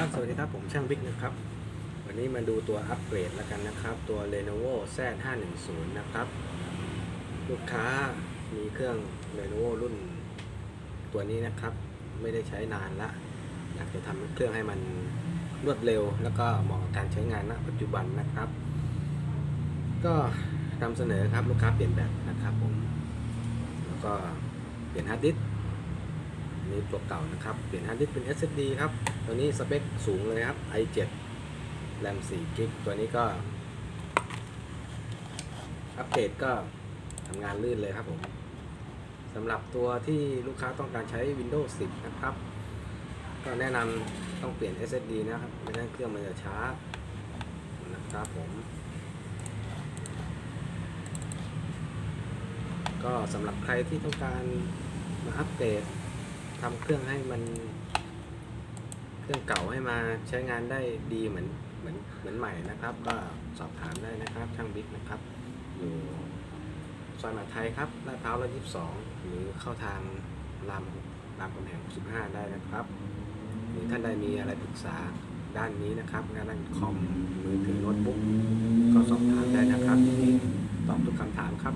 ครับ สวัสดีครับ ผมช่างบิ๊กนะครับ วันนี้มาดูตัวอัปเกรดแล้วกันนะครับ ตัว Lenovo Z 5 1 0 นะครับ ลูกค้ามีเครื่อง Lenovo รุ่นตัวนี้นะครับ ไม่ได้ใช้นานละ อยากจะทำเครื่องให้มันรวดเร็ว แล้วก็เหมาะกับการใช้งานณปัจจุบันนะครับ ก็นำเสนอครับลูกค้าเปลี่ยนแบตนะครับผม แล้วก็เปลี่ยนฮาร์ดดิสก์ นี้ตัวเก่านะครับ เปลี่ยนฮาร์ดดิสเป็น SSD ครับ ตัวนี้สเปคสูงเลยครับ i7 แรม4กิกตัวนี้ก็ อัปเดตก็ทำงานลื่นเลยครับผมสำหรับตัวที่ลูกค้าต้องการใช้ Windows 10 นะครับ ก็แนะนำต้องเปลี่ยน SSD นะครับไม่งั้นเครื่องมันจะช้านะครับผม ก็สำหรับใครที่ต้องการมาอัปเดต ทำเครื่องให้มัน เครื่องเก่าให้มาใช้งานได้ดีเหมือนเหมือนเหมือนใหม่นะครับ ก็สอบถามได้นะครับช่างบิ๊กนะครับ อยู่ซอยมหาไทยครับลาดพร้าวร้อยยี่สิบสองหรือเข้าทางรามรามคำแหงสิบห้าได้นะครับ หรือท่านใดมีอะไรปรึกษาด้านนี้นะครับงานด้านคอมมือถือโน้ตบุ๊กก็สอบถามได้นะครับที่ตอบทุกคำถามครับ